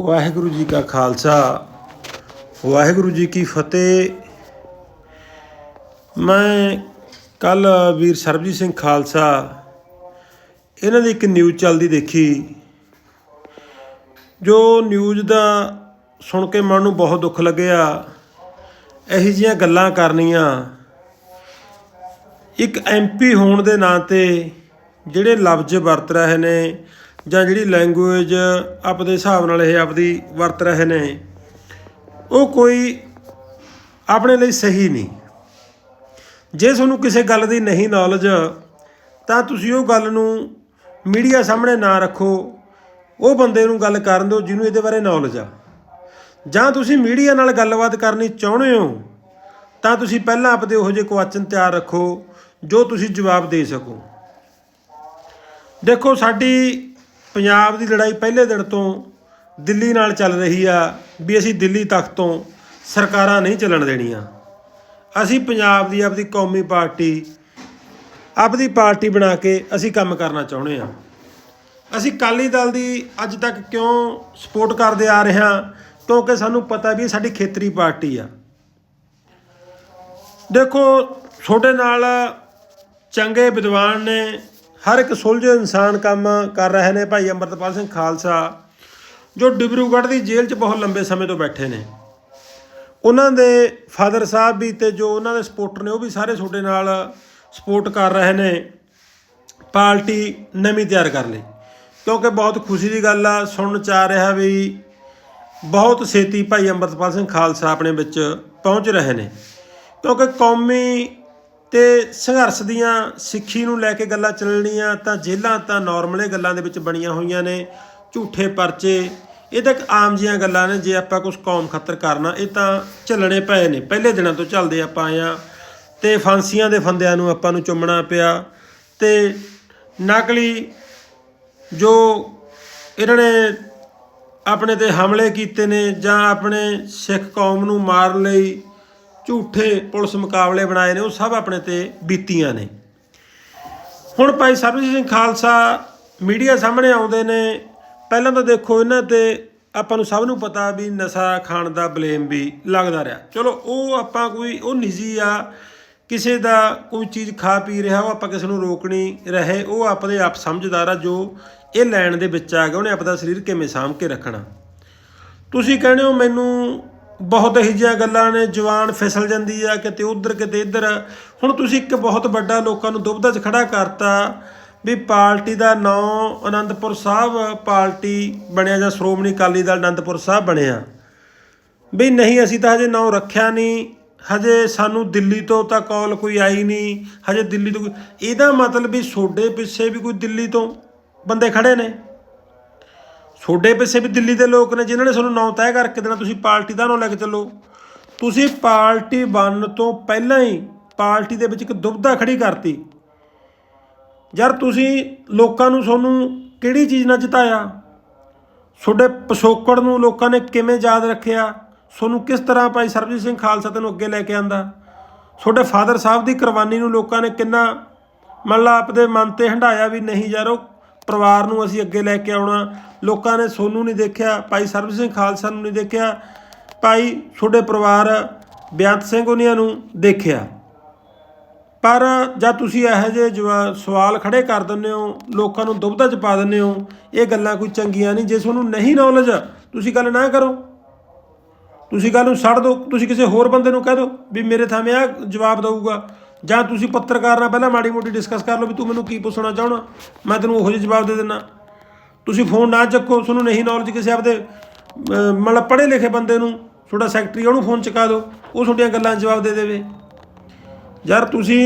ਵਾਹਿਗੁਰੂ ਜੀ ਕਾ ਖਾਲਸਾ, ਵਾਹਿਗੁਰੂ ਜੀ ਕੀ ਫਤਿਹ। ਮੈਂ ਕੱਲ ਵੀਰ ਸਰਬਜੀਤ ਸਿੰਘ ਖਾਲਸਾ, ਇਹਨਾਂ ਦੀ ਇੱਕ ਨਿਊਜ਼ ਚੱਲਦੀ ਦੇਖੀ, ਜੋ ਨਿਊਜ਼ ਦਾ ਸੁਣ ਕੇ ਮਨ ਨੂੰ ਬਹੁਤ ਦੁੱਖ ਲੱਗਿਆ। ਇਹੋ ਜਿਹੀਆਂ ਗੱਲਾਂ ਕਰਨੀਆਂ। ਇੱਕ ਐਮਪੀ ਹੋਣ ਦੇ ਨਾਂ ਤੇ ਜਿਹੜੇ ਲਫ਼ਜ਼ ਵਰਤ ਰਹੇ ਨੇ ਜਾਂ ਜਿਹੜੀ ਲੈਂਗੁਏਜ ਆਪਦੇ ਹਿਸਾਬ ਨਾਲ ਇਹ ਆਪਦੀ ਵਰਤ ਰਹੇ ਨੇ, ਉਹ ਕੋਈ ਆਪਣੇ ਲਈ ਸਹੀ ਨਹੀਂ। ਜੇ ਤੁਹਾਨੂੰ ਕਿਸੇ ਗੱਲ ਦੀ ਨਹੀਂ ਨੌਲੇਜ ਤਾਂ ਤੁਸੀਂ ਉਹ ਗੱਲ ਨੂੰ ਮੀਡੀਆ ਸਾਹਮਣੇ ਨਾ ਰੱਖੋ। ਉਹ ਬੰਦੇ ਨੂੰ ਗੱਲ ਕਰਨ ਦਿਓ ਜਿਹਨੂੰ ਇਹਦੇ ਬਾਰੇ ਨੌਲੇਜ ਆ। ਜਾਂ ਤੁਸੀਂ ਮੀਡੀਆ ਨਾਲ ਗੱਲਬਾਤ ਕਰਨੀ ਚਾਹੁੰਦੇ ਹੋ, ਤਾਂ ਤੁਸੀਂ ਪਹਿਲਾਂ ਆਪਦੇ ਉਹੋ ਜਿਹੇ ਕੁਐਸਚਨ ਤਿਆਰ ਰੱਖੋ ਜੋ ਤੁਸੀਂ ਜਵਾਬ ਦੇ ਸਕੋ। ਦੇਖੋ ਸਾਡੀ ਪੰਜਾਬ ਦੀ ਲੜਾਈ ਪਹਿਲੇ ਦਿਨ ਤੋਂ ਦਿੱਲੀ ਨਾਲ ਚੱਲ ਰਹੀ ਆ ਵੀ ਅਸੀਂ ਦਿੱਲੀ ਤੱਕ ਤੋਂ ਸਰਕਾਰਾਂ ਨਹੀਂ ਚੱਲਣ ਦੇਣੀਆਂ। ਅਸੀਂ ਪੰਜਾਬ ਦੀ ਆਪਦੀ ਕੌਮੀ ਪਾਰਟੀ, ਆਪਦੀ ਪਾਰਟੀ ਬਣਾ ਕੇ ਅਸੀਂ ਕੰਮ ਕਰਨਾ ਚਾਹੁੰਦੇ ਆ ਅਸੀਂ ਕਾਲੀ ਦਲ ਦੀ ਅੱਜ ਤੱਕ ਕਿਉਂ ਸਪੋਰਟ ਕਰਦੇ ਆ ਰਹੇ ਹਾਂ? ਕਿਉਂਕਿ ਸਾਨੂੰ ਪਤਾ ਵੀ ਸਾਡੀ ਖੇਤਰੀ ਪਾਰਟੀ ਆ। ਦੇਖੋ, ਤੁਹਾਡੇ ਨਾਲ ਚੰਗੇ ਵਿਦਵਾਨ ਨੇ ਹਰ ਇੱਕ ਸੁਲਝੇ ਇਨਸਾਨ ਕੰਮ ਕਰ ਰਹੇ ਨੇ ਭਾਈ ਅੰਮ੍ਰਿਤਪਾਲ ਸਿੰਘ ਖਾਲਸਾ, ਜੋ ਡਿਬਰੂਗੜ੍ਹ ਦੀ ਜੇਲ੍ਹ 'ਚ ਬਹੁਤ ਲੰਬੇ ਸਮੇਂ ਤੋਂ ਬੈਠੇ ਨੇ। ਉਹਨਾਂ ਦੇ ਫਾਦਰ ਸਾਹਿਬ ਵੀ ਤੇ ਜੋ ਉਹਨਾਂ ਦੇ ਸਪੋਰਟਰ ਨੇ, ਉਹ ਵੀ ਸਾਰੇ ਤੁਹਾਡੇ ਨਾਲ ਸਪੋਰਟ ਕਰ ਰਹੇ ਨੇ। ਪਾਰਟੀ ਨਵੀਂ ਤਿਆਰ ਕਰ ਲਈ। ਕਿਉਂਕਿ ਬਹੁਤ ਖੁਸ਼ੀ ਦੀ ਗੱਲ ਆ, ਸੁਣਨ ਚ ਆ ਰਿਹਾ ਵੀ ਬਹੁਤ ਛੇਤੀ ਭਾਈ ਅੰਮ੍ਰਿਤਪਾਲ ਸਿੰਘ ਖਾਲਸਾ ਆਪਣੇ ਵਿੱਚ ਪਹੁੰਚ ਰਹੇ ਨੇ। ਕਿਉਂਕਿ ਕੌਮੀ ਤੇ ਸੰਘਰਸ਼ ਦੀਆਂ ਸਿੱਖੀ ਨੂੰ ਲੈ ਕੇ ਗੱਲਾਂ ਚੱਲਣੀਆਂ ਤਾਂ ਜੇਲਾਂ ਤਾਂ ਨਾਰਮਲੇ ਗੱਲਾਂ ਦੇ ਵਿੱਚ ਬਣੀਆਂ ਹੋਈਆਂ ਨੇ, ਝੂਠੇ ਪਰਚੇ। ਇਹ ਤਾਂ ਇੱਕ ਆਮ ਜੀਆਂ ਗੱਲਾਂ ਨੇ, ਜੇ ਆਪਾਂ ਕੁਝ ਕੌਮ ਖਤਰ ਕਰਨਾ, ਇਹ ਤਾਂ ਚੱਲਣੇ ਪਏ ਨੇ। ਪਹਿਲੇ ਦਿਨਾਂ ਤੋਂ ਚੱਲਦੇ ਆਪਾਂ ਆਏ ਆ ਤੇ ਫਾਂਸੀਆਂ ਦੇ ਫੰਦਿਆਂ ਨੂੰ ਆਪਾਂ ਨੂੰ ਚੁੰਮਣਾ ਪਿਆ ਤੇ ਨਕਲੀ ਜੋ ਇਹਨਾਂ ਨੇ ਆਪਣੇ ਤੇ ਹਮਲੇ ਕੀਤੇ ਨੇ ਜਾਂ ਆਪਣੇ ਸਿੱਖ ਕੌਮ ਨੂੰ ਮਾਰਨ ਲਈ ਝੂਠੇ ਪੁਲਿਸ ਮੁਕਾਬਲੇ ਬਣਾਏ ਨੇ, ਉਹ ਸਭ ਆਪਣੇ ਤੇ ਬੀਤੀਆਂ ਨੇ। ਹੁਣ ਭਾਈ ਸਰਬਜੀਤ ਸਿੰਘ ਖਾਲਸਾ ਮੀਡੀਆ ਸਾਹਮਣੇ ਆਉਂਦੇ ਨੇ। ਪਹਿਲਾਂ ਤਾਂ ਦੇਖੋ ਇਹਨਾਂ ਤੇ ਆਪਾਂ ਨੂੰ ਸਭ ਨੂੰ ਪਤਾ ਵੀ ਨਸ਼ਾ ਖਾਣ ਦਾ ਬਲੇਮ ਵੀ ਲੱਗਦਾ ਰਿਹਾ। ਚਲੋ, ਉਹ ਆਪਾਂ ਕੋਈ, ਉਹ ਨਿੱਜੀ ਆ, ਕਿਸੇ ਦਾ ਕੋਈ ਚੀਜ਼ ਖਾ ਪੀ ਰਿਹਾ, ਉਹ ਆਪਾਂ ਕਿਸੇ ਨੂੰ ਰੋਕਣੀ ਰਹੇ, ਉਹ ਆਪਦੇ ਆਪ ਸਮਝਦਾਰ ਆ, ਜੋ ਇਹ ਲੈਣ ਦੇ ਵਿੱਚ ਆ ਗਿਆ, ਉਹਨੇ ਆਪਦਾ ਸਰੀਰ ਕਿਵੇਂ ਸਾਂਭ ਕੇ ਰੱਖਣਾ। ਤੁਸੀਂ ਕਹਿੰਦੇ ਹੋ ਮੈਨੂੰ ਬਹੁਤ ਇਹੋ ਜਿਹੀਆਂ ਗੱਲਾਂ ਨੇ, ਜਵਾਨ ਫਿਸਲ ਜਾਂਦੀ ਆ, ਕਿਤੇ ਉਧਰ, ਕਿਤੇ ਇੱਧਰ। ਹੁਣ ਤੁਸੀਂ ਇੱਕ ਬਹੁਤ ਵੱਡਾ ਲੋਕਾਂ ਨੂੰ ਦੁਬਦਾ 'ਚ ਖੜਾ ਕਰਤਾ ਵੀ ਪਾਰਟੀ ਦਾ ਨਾਂ ਅਨੰਦਪੁਰ ਸਾਹਿਬ ਪਾਰਟੀ ਬਣਿਆ ਜਾਂ ਸ਼੍ਰੋਮਣੀ ਅਕਾਲੀ ਦਲ ਅਨੰਦਪੁਰ ਸਾਹਿਬ ਬਣਿਆ। ਵੀ ਨਹੀਂ, ਅਸੀਂ ਤਾਂ ਹਜੇ ਨਾਂ ਰੱਖਿਆ ਨਹੀਂ। ਹਜੇ ਸਾਨੂੰ ਦਿੱਲੀ ਤੋਂ ਤਾਂ ਕਾਲ ਕੋਈ ਆਈ ਨਹੀਂ। ਹਜੇ ਦਿੱਲੀ ਤੋਂ ਇਹਦਾ ਮਤਲਬ ਵੀ ਸੋਡੇ ਪਿੱਛੇ ਵੀ ਕੋਈ ਦਿੱਲੀ ਤੋਂ ਬੰਦੇ ਖੜੇ ਨੇ। ਛੋਡੇ ਪਿੱਛੇ ਵੀ ਦਿੱਲੀ ਦੇ ਲੋਕ ਨੇ ਜਿਨ੍ਹਾਂ ਨੇ ਤੁਹਾਨੂੰ ਨਾਂ ਤੈਅ ਕਰਕੇ ਦੇਣਾ, ਤੁਸੀਂ ਪਾਰਟੀ ਦਾ ਨਾਂ ਲੈ ਕੇ ਚੱਲੋ। ਤੁਸੀਂ ਪਾਰਟੀ ਬਣਨ ਤੋਂ ਪਹਿਲਾਂ ਹੀ ਪਾਰਟੀ ਦੇ ਵਿੱਚ ਇੱਕ ਦੁਬਧਾ ਖੜੀ ਕਰਤੀ। ਯਾਰ ਤੁਸੀਂ ਲੋਕਾਂ ਨੂੰ ਤੁਹਾਨੂੰ ਕਿਹੜੀ ਚੀਜ਼ ਨਾਲ ਜਿਤਾਇਆ? ਤੁਹਾਡੇ ਪਿਛੋਕੜ ਨੂੰ ਲੋਕਾਂ ਨੇ ਕਿਵੇਂ ਯਾਦ ਰੱਖਿਆ? ਤੁਹਾਨੂੰ ਕਿਸ ਤਰ੍ਹਾਂ ਭਾਈ ਸਰਬਜੀਤ ਸਿੰਘ ਖਾਲਸਾ ਤੈਨੂੰ ਅੱਗੇ ਲੈ ਕੇ ਆਂਦਾ? ਤੁਹਾਡੇ ਫਾਦਰ ਸਾਹਿਬ ਦੀ ਕੁਰਬਾਨੀ ਨੂੰ ਲੋਕਾਂ ਨੇ ਕਿੰਨਾ ਮੰਨ ਲਾ ਆਪਦੇ ਮਨ ਤੇ ਹੰਡਾਇਆ ਵੀ ਨਹੀਂ ਯਾਰ ਉਹ ਪਰਿਵਾਰ ਨੂੰ ਅਸੀਂ ਅੱਗੇ ਲੈ ਕੇ ਆਉਣਾ ਲੋਕਾਂ ਨੇ ਸੋਨੂੰ ਨਹੀਂ ਦੇਖਿਆ, ਭਾਈ ਸਰਬਜੀਤ ਸਿੰਘ ਖਾਲਸਾ ਨੂੰ ਨਹੀਂ ਦੇਖਿਆ, ਭਾਈ ਤੁਹਾਡੇ ਪਰਿਵਾਰ ਬੇਅੰਤ ਸਿੰਘ ਉਹਨੀਆਂ ਨੂੰ ਦੇਖਿਆ। ਪਰ ਜਦ ਤੁਸੀਂ ਇਹੋ ਜਿਹੇ ਜਵਾ- ਸਵਾਲ ਖੜੇ ਕਰ ਦਿੰਦੇ ਹੋ, ਲੋਕਾਂ ਨੂੰ ਦੁਬਧਾ ਚ ਪਾ ਦਿੰਦੇ ਹੋ, ਇਹ ਗੱਲਾਂ ਕੋਈ ਚੰਗੀਆਂ ਨਹੀਂ। ਜੇ ਤੁਹਾਨੂੰ ਨਹੀਂ ਨੌਲੇਜ ਤੁਸੀਂ ਗੱਲ ਨਾ ਕਰੋ। ਤੁਸੀਂ ਗੱਲ ਨੂੰ ਛੱਡ ਦਿਓ, ਤੁਸੀਂ ਕਿਸੇ ਹੋਰ ਬੰਦੇ ਨੂੰ ਕਹਿ ਦਿਓ ਵੀ ਮੇਰੇ ਥਾਵੇਂ ਆ ਜਵਾਬ ਦਊਗਾ। ਜਾਂ ਤੁਸੀਂ ਪੱਤਰਕਾਰ ਨਾਲ ਪਹਿਲਾਂ ਮਾੜੀ ਮੋਟੀ ਡਿਸਕਸ ਕਰ ਲਓ ਵੀ ਤੂੰ ਮੈਨੂੰ ਕੀ ਪੁੱਛਣਾ ਚਾਹਣਾ ਮੈਂ ਤੈਨੂੰ ਉਹੋ ਜਿਹਾ ਜਵਾਬ ਦੇ ਦਿੰਦਾ। ਤੁਸੀਂ ਫੋਨ ਨਾ ਚੱਕੋ, ਤੁਹਾਨੂੰ ਨਹੀਂ ਨੌਲੇਜ ਕਿਸੇ ਆਪਦੇ ਮਤਲਬ ਪੜ੍ਹੇ ਲਿਖੇ ਬੰਦੇ ਨੂੰ, ਤੁਹਾਡਾ ਸੈਕਟਰੀ ਉਹਨੂੰ ਫੋਨ ਚੁਕਾ ਦਿਓ, ਉਹ ਤੁਹਾਡੀਆਂ ਗੱਲਾਂ ਜਵਾਬ ਦੇ ਦੇਵੇ। ਯਾਰ ਤੁਸੀਂ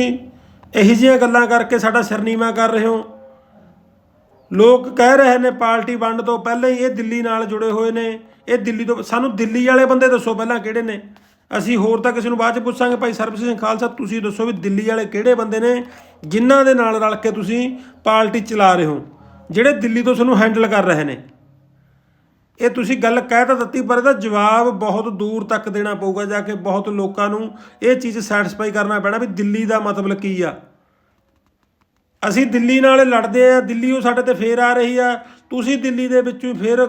ਇਹੋ ਜਿਹੀਆਂ ਗੱਲਾਂ ਕਰਕੇ ਸਾਡਾ ਸਿਰ ਕਰ ਰਹੇ ਹੋ। ਲੋਕ ਕਹਿ ਰਹੇ ਨੇ ਪਾਰਟੀ ਵੰਡ ਤੋਂ ਪਹਿਲਾਂ ਹੀ ਇਹ ਦਿੱਲੀ ਨਾਲ ਜੁੜੇ ਹੋਏ ਨੇ। ਇਹ ਦਿੱਲੀ ਤੋਂ, ਸਾਨੂੰ ਦਿੱਲੀ ਵਾਲੇ ਬੰਦੇ ਦੱਸੋ ਪਹਿਲਾਂ ਕਿਹੜੇ ਨੇ। ਅਸੀਂ ਹੋਰ ਤਾਂ ਕਿਸੇ ਨੂੰ ਬਾਅਦ ਚ ਪੁੱਛਾਂਗੇ, ਭਾਈ ਸਰਬਜੀਤ ਸਿੰਘ ਖਾਲਸਾ, ਤੁਸੀਂ ਦੱਸੋ ਵੀ ਦਿੱਲੀ ਵਾਲੇ ਕਿਹੜੇ ਬੰਦੇ ਨੇ, ਜਿਨ੍ਹਾਂ ਦੇ ਨਾਲ ਰਲ ਕੇ ਤੁਸੀਂ ਪਾਰਟੀ ਚਲਾ ਰਹੇ ਹੋ। ਜਿਹੜੇ ਦਿੱਲੀ ਤੋਂ ਤੁਹਾਨੂੰ ਹੈਂਡਲ ਕਰ ਰਹੇ ਨੇ। ਇਹ ਤੁਸੀਂ ਗੱਲ ਕਹਿ ਤਾਂ ਦਿੱਤੀ, ਪਰ ਇਹਦਾ ਜਵਾਬ ਬਹੁਤ ਦੂਰ ਤੱਕ ਦੇਣਾ ਪਊਗਾ, ਜਾ ਕੇ ਬਹੁਤ ਲੋਕਾਂ ਨੂੰ ਇਹ ਚੀਜ਼ ਸੈਟੀਸਫਾਈ ਕਰਨਾ ਪੈਣਾ ਵੀ ਦਿੱਲੀ ਦਾ ਮਤਲਬ ਕੀ ਆ। ਅਸੀਂ ਦਿੱਲੀ ਨਾਲ ਲੜਦੇ ਆ, ਦਿੱਲੀ ਉਹ ਸਾਡੇ ਤੇ ਫੇਰ ਆ ਰਹੀ ਆ, ਤੁਸੀਂ ਦਿੱਲੀ ਦੇ ਵਿੱਚੋਂ ਹੀ ਫੇਰ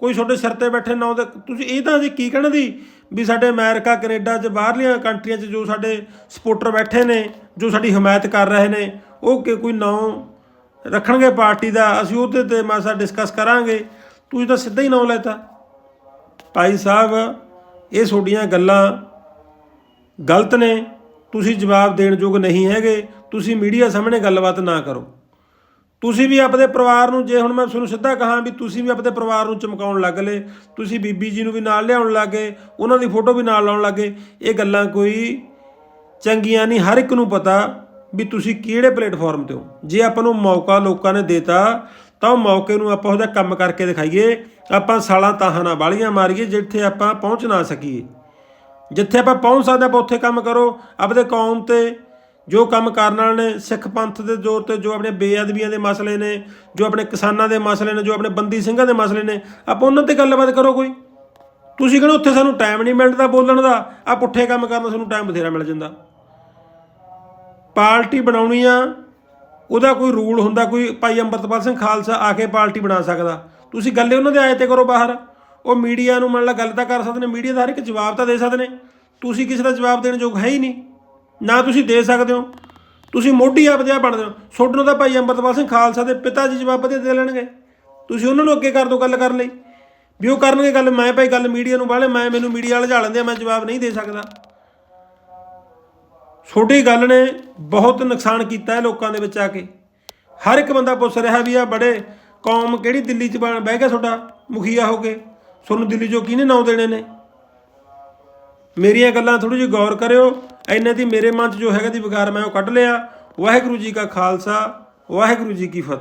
ਕੋਈ ਤੁਹਾਡੇ ਸਿਰ ਤੇ ਬੈਠੇ ਨਾ ਉਹਦੇ, ਤੁਸੀਂ ਇਹ ਤਾਂ ਜੀ ਕੀ ਕਹਿਣ ਦੀ ਵੀ ਸਾਡੇ ਅਮਰੀਕਾ, ਕੈਨੇਡਾ 'ਚ ਬਾਹਰਲੀਆਂ ਕੰਟਰੀਆਂ 'ਚ ਜੋ ਸਾਡੇ ਸਪੋਰਟਰ ਬੈਠੇ ਨੇ, ਜੋ ਸਾਡੀ ਹਮਾਇਤ ਕਰ ਰਹੇ ਨੇ, ਉਹ ਕਿ ਕੋਈ ਨਾਂ ਰੱਖਣਗੇ ਪਾਰਟੀ ਦਾ, ਅਸੀਂ ਉਹਦੇ ਤੇ ਮਾਸਾ ਡਿਸਕਸ ਕਰਾਂਗੇ। ਤੁਸੀਂ ਤਾਂ ਸਿੱਧਾ ਹੀ ਨਾਂ ਲੈਤਾ। ਭਾਈ ਸਾਹਿਬ, ਇਹ ਤੁਹਾਡੀਆਂ ਗੱਲਾਂ ਗਲਤ ਨੇ। ਤੁਸੀਂ ਜਵਾਬ ਦੇਣ ਯੋਗ ਨਹੀਂ ਹੈਗੇ। ਤੁਸੀਂ ਮੀਡੀਆ ਸਾਹਮਣੇ ਗੱਲਬਾਤ ਨਾ ਕਰੋ। ਤੁਸੀਂ ਵੀ ਆਪਣੇ ਪਰਿਵਾਰ ਨੂੰ, ਜੇ ਹੁਣ ਮੈਂ ਤੁਹਾਨੂੰ ਸਿੱਧਾ ਕਹਾਂ ਵੀ ਤੁਸੀਂ ਵੀ ਆਪਣੇ ਪਰਿਵਾਰ ਨੂੰ ਚਮਕਾਉਣ ਲੱਗ ਲਏ, ਤੁਸੀਂ ਬੀਬੀ ਜੀ ਨੂੰ ਵੀ ਨਾਲ ਲਿਆਉਣ ਲੱਗੇ, ਉਹਨਾਂ ਦੀ ਫੋਟੋ ਵੀ ਨਾਲ ਲਾਉਣ ਲੱਗੇ, ਇਹ ਗੱਲਾਂ ਕੋਈ ਚੰਗੀਆਂ ਨਹੀਂ, ਹਰ ਇੱਕ ਨੂੰ ਪਤਾ। ਵੀ ਤੁਸੀਂ ਕਿਹੜੇ ਪਲੇਟਫਾਰਮ ਤੇ ਹੋ? ਜੇ ਆਪਾਂ ਨੂੰ ਮੌਕਾ ਲੋਕਾਂ ਨੇ ਦੇਤਾ, ਤਾਂ ਉਹ ਮੌਕੇ ਨੂੰ ਆਪਾਂ ਉਹਦਾ ਕੰਮ ਕਰਕੇ ਦਿਖਾਈਏ। ਆਪਾਂ ਸਾਲਾਂ ਤਾਹਾਂ ਨਾਲ ਬਾਲੀਆਂ ਮਾਰੀਏ ਜਿੱਥੇ ਆਪਾਂ ਪਹੁੰਚ ਨਾ ਸਕੀਏ। ਜਿੱਥੇ ਆਪਾਂ ਪਹੁੰਚ ਸਕਦੇ, ਆਪਾਂ ਉੱਥੇ ਕੰਮ ਕਰੋ। ਆਪਦੇ ਕੌਮ ਤੇ ਜੋ ਕੰਮ ਕਰਨ ਵਾਲੇ ਨੇ, ਸਿੱਖ ਪੰਥ ਦੇ ਜ਼ੋਰ ਤੇ ਜੋ ਆਪਣੇ ਬੇਅਦਬੀਆਂ ਦੇ ਮਸਲੇ ਨੇ, ਜੋ ਆਪਣੇ ਕਿਸਾਨਾਂ ਦੇ ਮਸਲੇ ਨੇ, ਜੋ ਆਪਣੇ ਬੰਦੀ ਸਿੰਘਾਂ ਦੇ ਮਸਲੇ ਨੇ, ਆਪਾਂ ਉਹਨਾਂ ਤੇ ਗੱਲਬਾਤ ਕਰੋ ਕੋਈ। ਤੁਸੀਂ ਕਹਿੰਦੇ ਉੱਥੇ ਸਾਨੂੰ ਟਾਈਮ ਨਹੀਂ ਮਿਲਦਾ ਬੋਲਣ ਦਾ? ਆ ਪੁੱਠੇ ਕੰਮ ਕਰਨ ਦਾ ਸਾਨੂੰ ਟਾਈਮ ਬਥੇਰਾ ਮਿਲ ਜਾਂਦਾ। ਪਾਰਟੀ ਬਣਾਉਣੀ ਆ, ਉਹਦਾ ਕੋਈ ਰੂਲ ਹੁੰਦਾ, ਕੋਈ ਭਾਈ ਅੰਮ੍ਰਿਤਪਾਲ ਸਿੰਘ ਖਾਲਸਾ ਆ ਕੇ ਪਾਰਟੀ ਬਣਾ ਸਕਦਾ। ਤੁਸੀਂ ਗੱਲੇ ਉਹਨਾਂ ਦੇ ਆਏ ਤੇ ਕਰੋ ਬਾਹਰ। ਉਹ ਮੀਡੀਆ ਨੂੰ ਮੰਨ ਲਾ ਗੱਲ ਤਾਂ ਕਰ ਸਕਦੇ ਨੇ, ਮੀਡੀਆ ਦਾ ਹਰ ਇੱਕ ਜਵਾਬ ਤਾਂ ਦੇ ਸਕਦੇ ਨੇ। ਤੁਸੀਂ ਕਿਸੇ ਦਾ ਜਵਾਬ ਦੇਣ ਯੋਗ ਹੈ ਹੀ ਨਹੀਂ। ਨਾ ਤੁਸੀਂ ਦੇ ਸਕਦੇ ਹੋ। ਤੁਸੀਂ ਮੋਢੀ ਆਪਦੇ ਆਪ ਬਣਦੇ ਹੋ। ਤੁਹਾਡੇ ਨੂੰ ਤਾਂ ਭਾਈ ਅੰਮ੍ਰਿਤਪਾਲ ਸਿੰਘ ਖਾਲਸਾ ਦੇ ਪਿਤਾ ਜੀ ਜਵਾਬ ਵਧੀਆ ਦੇ ਲੈਣਗੇ। ਤੁਸੀਂ ਉਹਨਾਂ ਨੂੰ ਅੱਗੇ ਕਰ ਦਿਓ ਗੱਲ ਕਰਨ ਲਈ। ਵੀ ਉਹ ਕਰਨਗੇ ਗੱਲ, ਮੈਂ ਭਾਈ ਗੱਲ ਮੀਡੀਆ ਨੂੰ ਬਾਹਲੇ ਮੈਂ ਮੈਨੂੰ ਮੀਡੀਆ ਵਾਲੇ ਜਾ ਲੈਂਦੇ ਆ, ਮੈਂ ਜਵਾਬ ਨਹੀਂ ਦੇ ਸਕਦਾ। ਛੋਟੀ ਗੱਲ ਨੇ ਬਹੁਤ ਨੁਕਸਾਨ ਕੀਤਾ ਹੈ ਲੋਕਾਂ ਦੇ ਵਿੱਚ ਆ ਕੇ। ਹਰ ਇੱਕ ਬੰਦਾ ਪੁੱਛ ਰਿਹਾ ਵੀ ਆ ਬੜੇ ਕੌਮ ਕਿਹੜੀ ਦਿੱਲੀ 'ਚ ਬਣ- ਬਹਿ ਗਿਆ ਤੁਹਾਡਾ, ਮੁਖੀਆ ਹੋ ਕੇ, ਤੁਹਾਨੂੰ ਦਿੱਲੀ 'ਚੋਂ ਕਿਹਨੇ ਨਾਂ ਦੇਣੇ ਨੇ? ਮੇਰੀਆਂ ਗੱਲਾਂ ਥੋੜੀ ਜਿਹੀ ਗੌਰ ਕਰਿਓ ਐਨੇ ਦੀ ਮੇਰੇ ਮਨ 'ਚ ਜੋ ਹੈਗਾ ਦੀ ਵਿਕਾਰ ਮੈਂ ਉਹ ਕੱਢ ਲਿਆ। ਵਾਹਿਗੁਰੂ ਜੀ ਕਾ ਖਾਲਸਾ, ਵਾਹਿਗੁਰੂ ਜੀ ਕੀ ਫਤਿਹ।